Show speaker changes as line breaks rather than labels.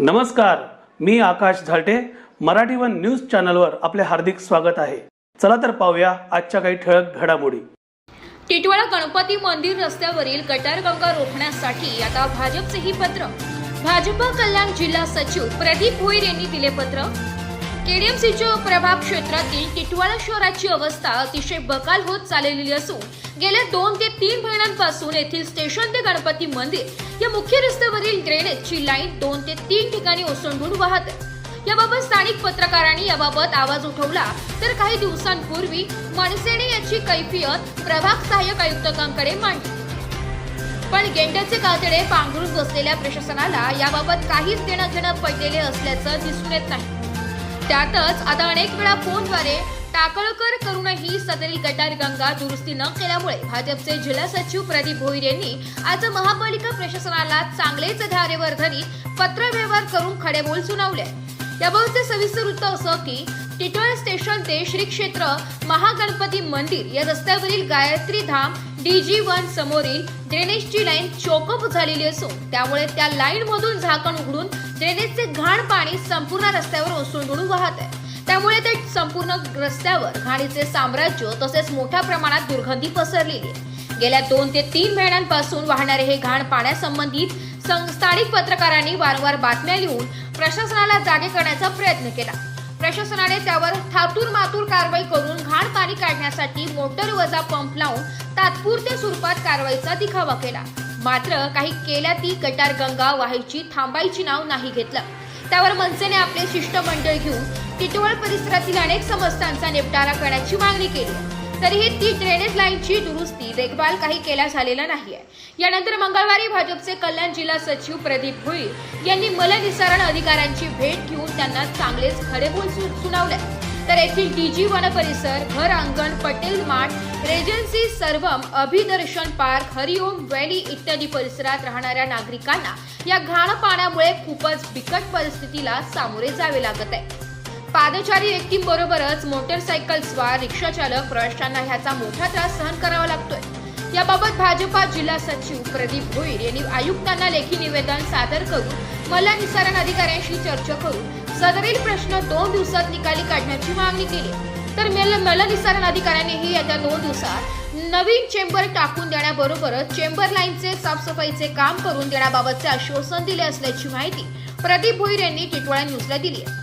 नमस्कार मी Akash Zalte. Marathi one news चॅनलवर आपले हार्दिक स्वागत आहे. चला तर पाहूया आजच्या काही ठळक घडामोडी.
टिटवाळा गणपती मंदिर रस्त्यावरील गटारगंगा रोखण्यासाठी आता भाजपचेही पत्र. भाजप कल्याण जिल्हा सचिव प्रदीप भोईर यांनी दिले पत्र. केडीएमसीच्या प्रभाग क्षेत्रातील टिटवाळा शहराची अवस्था अतिशय बकाल होत चाललेली असून गेल्या दोन ते तीन महिन्यांपासून येथील स्टेशन ते गणपती मंदिर या मुख्य रस्त्यावरील ड्रेनेजची लाईन दोन ते तीन ठिकाणी ओसंडून वाहत. याबाबत स्थानिक पत्रकारांनी याबाबत आवाज उठवला तर काही दिवसांपूर्वी मनसेने याची कैफियत प्रभाग सहाय्यक आयुक्तांकडे मांडली. पण गेंड्याचे कातडे पांघरून बसलेल्या प्रशासनाला याबाबत काहीच देणं घेणं पडलेले असल्याचं दिसून येत नाही. त्यातच आता अनेक वेळा फोनद्वारे टाकळकर करूनही सदरील गटार गंगा दुरुस्ती न केल्यामुळे भाजपचे जिल्हा सचिव प्रदीप भोईर यांनी आज महापालिका प्रशासनाला चांगलेच धारेवर धरीत पत्रव्यवहार करून खडेबोल सुनावले. याबाबतचे सविस्तर वृत्त असं की टिटोळ स्टेशन ते श्री क्षेत्र महागणपती मंदिर या रस्त्यावरील गायत्री धाम डीजी वन समोरील ड्रेनेजची लाईन चोकअप झालेली असून त्यामुळे त्या लाईन मधून झाकण उघडून ड्रेनेजचे घाण पाणी संपूर्ण रस्त्यावर ओसंडून वाहत आहे. त्यामुळे ते संपूर्ण रस्त्यावर घाणीचे साम्राज्य तसेच मोठ्या प्रमाणात दुर्गंधी पसरलेली आहे. गेल्या दोन ते तीन महिन्यांपासून वाहणारे हे घाण पाण्यासंबंधित सं- स्थानिक पत्रकारांनी वारंवार बातम्या लिहून प्रशासनाला जागे करण्याचा प्रयत्न केला. प्रशासनाने त्यावर थातूर मातूर कारवाई करून घाण पाणी काढण्यासाठी मोटर वजा पंप लावून तात्पुरत्या स्वरूपात कारवाईचा दिखावा केला. मात्र काही केल्या ती गटार गंगा वाहायची थांबायची नाव नाही घेतलं. त्यावर मनसेने आपले शिष्टमंडळ घेऊन टिटवळ परिसरातील अनेक समस्यांचा निपटारा करण्याची मागणी केली. तरीही ती ड्रेनेज लाईनची दुरुस्ती देखभाल काही केल्या झालेला नाहीये. यानंतर मंगळवारी भाजपचे कल्याण जिल्हा सचिव प्रदीप भुई यांनी मलनिसारण अधिकाऱ्यांची भेट घेऊन त्यांना चांगलेच खडेबोल सुनावले. तर येथील डीजी वन परिसर घर अंगण पटेल माठ रेजन्सी सर्वम अभिदर्शन पार्क हरिओम वॅली इत्यादी परिसरात राहणाऱ्या नागरिकांना या घाण पाण्यामुळे खूपच बिकट परिस्थितीला सामोरे जावे लागत आहे. पादचारी व्यक्तींबरोबरच मोटरसायकल स्वार रिक्षा चालक प्रवाशांना ह्याचा मोठा त्रास सहन करावा लागतोय. याबाबत भाजपा जिल्हा सचिव प्रदीप भोईर यांनी आयुक्तांना लेखी निवेदन सादर करून मला निसारण अधिकाऱ्यांशी चर्चा करून सदरील प्रश्न दोन दिवसात निकाली काढण्याची मागणी केली. तर मेल मलनिसारण अधिकाऱ्यांनीही येत्या दोन दिवसात नवीन चेंबर टाकून देण्याबरोबरच चेंबर लाईनचे साफसफाईचे काम करून देण्याबाबतचे आश्वासन दिले असल्याची माहिती प्रदीप भोईर यांनी टिटवाळ्या न्यूजला दिली आहे.